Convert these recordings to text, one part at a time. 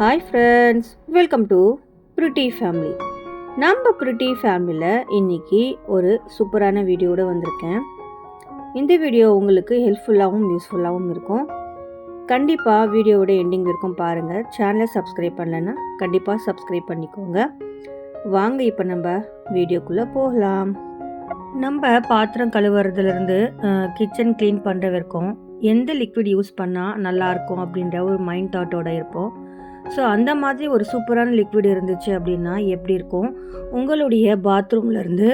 Hi friends welcome to pretty family நம்ம pretty ஃபேமிலியில் இன்னைக்கு ஒரு சூப்பரான வீடியோட வந்திருக்கேன். இந்த வீடியோ உங்களுக்கு ஹெல்ப்ஃபுல்லாகவும் யூஸ்ஃபுல்லாகவும் இருக்கும். கண்டிப்பாக வீடியோவோட எண்டிங் இருக்கும் பாருங்கள் சேனலை சப்ஸ்கிரைப் பண்ணலைன்னா கண்டிப்பாக சப்ஸ்கிரைப் பண்ணிக்கோங்க. வாங்க இப்போ நம்ம வீடியோக்குள்ளே போகலாம். நம்ம பாத்திரம் கழுவுறதுலேருந்து கிச்சன் க்ளீன் பண்ணுற வரைக்கும் எந்த லிக்விட் யூஸ் பண்ணால் நல்லாயிருக்கும் அப்படின்ற ஒரு மைண்ட் தாட்டோட இருப்போம். ஸோ அந்த மாதிரி ஒரு சூப்பரான லிக்விட் இருந்துச்சு அப்படின்னா எப்படி இருக்கும்? உங்களுடைய பாத்ரூம்லேருந்து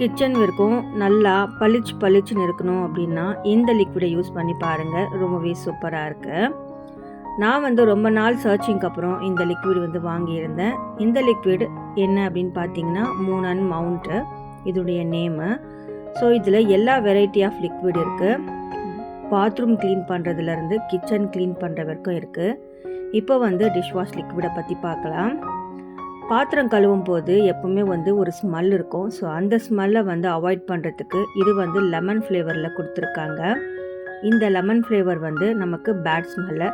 கிச்சன் வரைக்கும் நல்லா பளிச்சு பளிச்சுன்னு இருக்கணும் அப்படின்னா இந்த லிக்விடை யூஸ் பண்ணி பாருங்கள் ரொம்பவே சூப்பராக இருக்குது நான் வந்து ரொம்ப நாள் சர்ச்சிங்க்கு அப்புறம் இந்த லிக்விட் வந்து வாங்கியிருந்தேன். இந்த லிக்விட் என்ன அப்படின்னு பார்த்தீங்கன்னா மூணன் மவுண்ட்டு இதோடைய நேமு ஸோ இதில் எல்லா வெரைட்டி ஆஃப் லிக்விட் இருக்குது பாத்ரூம் க்ளீன் பண்ணுறதுலேருந்து கிச்சன் க்ளீன் பண்ணுற வரைக்கும் இருக்குது இப்போ வந்து டிஷ்வாஷ் லிக்விடை பற்றி பார்க்கலாம். பாத்திரம் கழுவும் போது எப்பவுமே வந்து ஒரு ஸ்மெல் இருக்கும். ஸோ அந்த ஸ்மெல்லை வந்து அவாய்ட் பண்ணுறதுக்கு இது வந்து லெமன் ஃப்ளேவரில் கொடுத்துருக்காங்க. இந்த லெமன் ஃப்ளேவர் வந்து நமக்கு பேட் ஸ்மெல்லை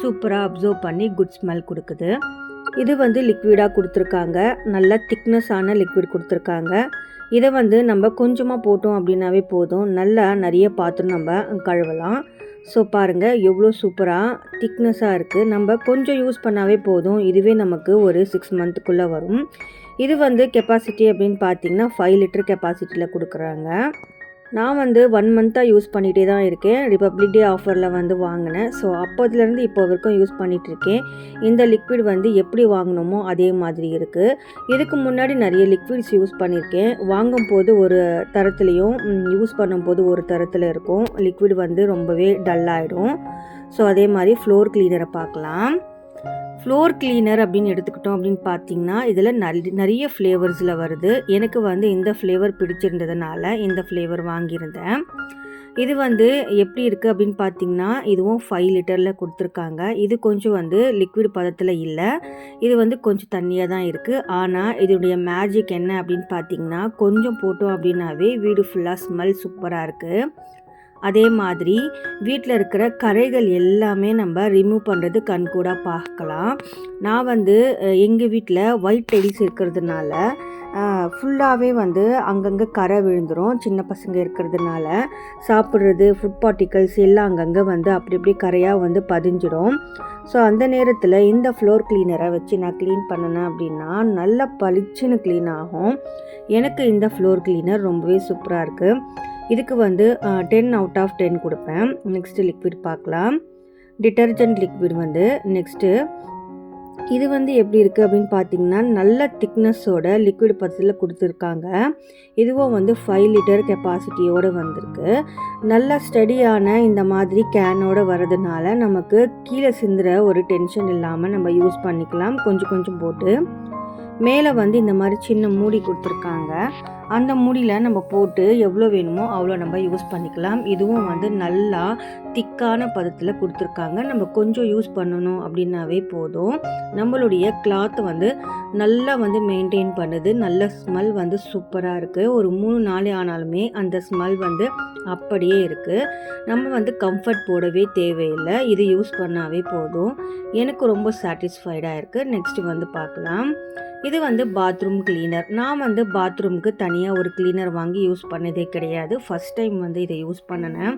சூப்பராக அப்சர்வ் பண்ணி குட் ஸ்மெல் கொடுக்குது. இது வந்து லிக்விடாக கொடுத்துருக்காங்க. நல்ல திக்னஸான லிக்விட் கொடுத்துருக்காங்க. இதை வந்து நம்ம கொஞ்சமாக போட்டோம் அப்படின்னாவே போதும். நல்லா நிறைய பாத்திரம் நம்ம கழுவலாம். ஸோ பாருங்கள் எவ்வளோ சூப்பராக திக்னஸாக இருக்குது நம்ம கொஞ்சம் யூஸ் பண்ணாவே போதும். இதுவே நமக்கு ஒரு சிக்ஸ் மந்த்துக்குள்ளே வரும். இது வந்து கெப்பாசிட்டி அப்படின்னு பார்த்தீங்கன்னா ஃபைவ் லிட்டர் கெப்பாசிட்டியில் கொடுக்குறாங்க. நான் வந்து ஒன் மந்த்தாக யூஸ் பண்ணிகிட்டே தான் இருக்கேன். ரிப்பப்ளிக் டே ஆஃபரில் வந்து வாங்கினேன். ஸோ அப்போதுலேருந்து இப்போ வரைக்கும் யூஸ் பண்ணிகிட்டு இருக்கேன். இந்த லிக்விட் வந்து எப்படி வாங்கினோமோ அதே மாதிரி இருக்குது இதுக்கு முன்னாடி நிறைய லிக்விட்ஸ் யூஸ் பண்ணியிருக்கேன் வாங்கும் போது ஒரு தரத்துலேயும் யூஸ் பண்ணும்போது ஒரு தரத்தில் இருக்கும். லிக்விட் வந்து ரொம்பவே டல்லாகிடும் ஸோ அதே மாதிரி ஃப்ளோர் கிளீனரை பார்க்கலாம். ஃப்ளோர் கிளீனர் அப்படின்னு எடுத்துக்கிட்டோம் அப்படின்னு பார்த்தீங்கன்னா இதில் நல்ல நிறைய ஃப்ளேவர்ஸில் வருது. எனக்கு வந்து இந்த ஃப்ளேவர் பிடிச்சிருந்ததுனால இந்த ஃப்ளேவர் வாங்கியிருந்தேன். இது வந்து எப்படி இருக்குது அப்படின்னு பார்த்தீங்கன்னா இதுவும் ஃபைவ் லிட்டரில் கொடுத்துருக்காங்க. இது கொஞ்சம் வந்து லிக்விட் பதத்தில் இல்லை. இது வந்து கொஞ்சம் தண்ணியாக தான் இருக்குது ஆனால் இதனுடைய மேஜிக் என்ன அப்படின்னு பார்த்தீங்கன்னா கொஞ்சம் போட்டோம் அப்படின்னாவே வீடு ஃபுல்லாக ஸ்மெல் சூப்பராக இருக்குது அதே மாதிரி வீட்டில் இருக்கிற கரைகள் எல்லாமே நம்ம ரிமூவ் பண்ணுறது கண்கூட பார்க்கலாம். நான் வந்து எங்கள் வீட்டில் ஒயிட் டைல்ஸ் இருக்கிறதுனால ஃபுல்லாகவே வந்து அங்கங்கே கரை விழுந்துடும் சின்ன பசங்க இருக்கிறதுனால சாப்பிட்றது ஃபுட் பார்ட்டிகல்ஸ் எல்லாம் அங்கங்கே வந்து அப்படி இப்படி கரையாக வந்து பதிஞ்சிடும் ஸோ அந்த நேரத்தில் இந்த ஃப்ளோர் கிளீனரை வச்சு நான் க்ளீன் பண்ணினேன் அப்படின்னா நல்லா பளிச்சுன்னு க்ளீன் ஆகும். எனக்கு இந்த ஃப்ளோர் கிளீனர் ரொம்பவே சூப்பராக இருக்குது இதுக்கு வந்து டென் அவுட் ஆஃப் டென் கொடுப்பேன். நெக்ஸ்ட்டு லிக்விட் பார்க்கலாம். டிட்டர்ஜென்ட் லிக்விட் வந்து நெக்ஸ்ட்டு இது வந்து எப்படி இருக்குது அப்படின்னு பார்த்தீங்கன்னா நல்ல திக்னஸோட லிக்விட் பத்தில் கொடுத்துருக்காங்க. இதுவும் வந்து ஃபைவ் லிட்டர் கெப்பாசிட்டியோடு வந்திருக்கு. நல்லா ஸ்டடியான இந்த மாதிரி கேனோட வரதுனால நமக்கு கீழே சிந்துற ஒரு டென்ஷன் இல்லாமல் நம்ம யூஸ் பண்ணிக்கலாம். கொஞ்சம் கொஞ்சம் போட்டு. மேலே வந்து இந்த மாதிரி சின்ன மூடி கொடுத்துருக்காங்க. அந்த முடியில் நம்ம போட்டு எவ்வளோ வேணுமோ அவ்வளோ நம்ம யூஸ் பண்ணிக்கலாம். இதுவும் வந்து நல்லா திக்கான பதத்தில் கொடுத்துருக்காங்க. நம்ம கொஞ்சம் யூஸ் பண்ணணும் அப்படின்னாவே போதும். நம்மளுடைய கிளாத் வந்து நல்லா வந்து மெயின்டைன் பண்ணுது. நல்ல ஸ்மெல் வந்து சூப்பராக இருக்குது ஒரு மூணு நாளே ஆனாலுமே அந்த ஸ்மெல் வந்து அப்படியே இருக்குது நம்ம வந்து கம்ஃபர்ட் போடவே தேவையில்லை. இது யூஸ் பண்ணாவே போதும். எனக்கு ரொம்ப சாட்டிஸ்ஃபைடாக இருக்குது நெக்ஸ்ட் வந்து பார்க்கலாம். இது வந்து பாத்ரூம் கிளீனர் நான் வந்து பாத்ரூம்க்கு தனியாக ஒரு கிளீனர் வாங்கி யூஸ் பண்ணதே கிடையாது. ஃபஸ்ட் டைம் வந்து இதை யூஸ் பண்ணினேன்.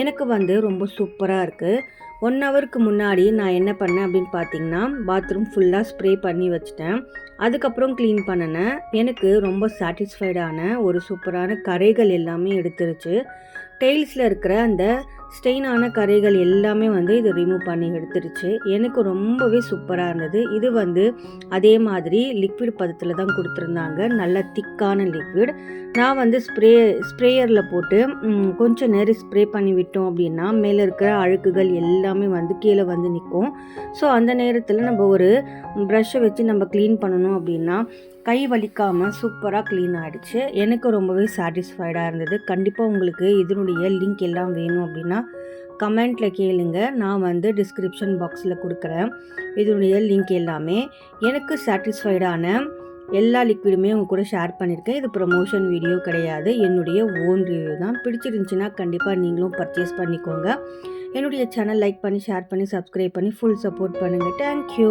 எனக்கு வந்து ரொம்ப சூப்பராக இருக்குது ஒன் ஹவருக்கு முன்னாடி நான் என்ன பண்ணேன் அப்படின்னு பார்த்தீங்கன்னா பாத்ரூம் ஃபுல்லாக ஸ்ப்ரே பண்ணி வச்சுட்டேன். அதுக்கப்புறம் க்ளீன் பண்ணினேன். எனக்கு ரொம்ப சாட்டிஸ்ஃபைடான ஒரு சூப்பரான கரைகள் எல்லாமே எடுத்துருச்சு. டெய்ல்ஸில் இருக்கிற அந்த ஸ்டெயினான கரைகள் எல்லாமே வந்து இது ரிமூவ் பண்ணி எடுத்துருச்சு. எனக்கு ரொம்பவே சூப்பராக இருந்தது. இது வந்து அதே மாதிரி லிக்விட் பதத்தில் தான் கொடுத்துருந்தாங்க. நல்ல திக்கான லிக்விட் நான் வந்து ஸ்ப்ரே ஸ்ப்ரேயரில் போட்டு கொஞ்சம் நேரம் ஸ்ப்ரே பண்ணி விட்டோம் அப்படின்னா மேலே இருக்கிற அழுக்குகள் எல்லாமே வந்து கீழே வந்து நிற்கும் ஸோ அந்த நேரத்தில் நம்ம ஒரு ப்ரஷ்ஷை வச்சு நம்ம க்ளீன் பண்ணணும் அப்படின்னா கை வலிக்காமல் சூப்பராக க்ளீன் ஆகிடுச்சு எனக்கு ரொம்பவே சாட்டிஸ்ஃபைடாக இருந்தது. கண்டிப்பாக உங்களுக்கு இதனுடைய லிங்க் எல்லாம் வேணும் அப்படின்னா கமெண்ட்டில் கேளுங்க. நான் வந்து டிஸ்கிரிப்ஷன் பாக்ஸில் கொடுக்குறேன். இதனுடைய லிங்க் எல்லாமே. எனக்கு சாட்டிஸ்ஃபைடான எல்லா லிக்விடுமே உங்க கூட ஷேர் பண்ணியிருக்கேன் இது ப்ரொமோஷன் வீடியோ கிடையாது. என்னுடைய ஓன் ரிவ்யூ தான். பிடிச்சிருந்துச்சின்னா கண்டிப்பாக நீங்களும் பர்ச்சேஸ் பண்ணிக்கோங்க. என்னுடைய சேனல் லைக் பண்ணி ஷேர் பண்ணி சப்ஸ்கிரைப் பண்ணி ஃபுல் சப்போர்ட் பண்ணுங்கள் தேங்க்யூ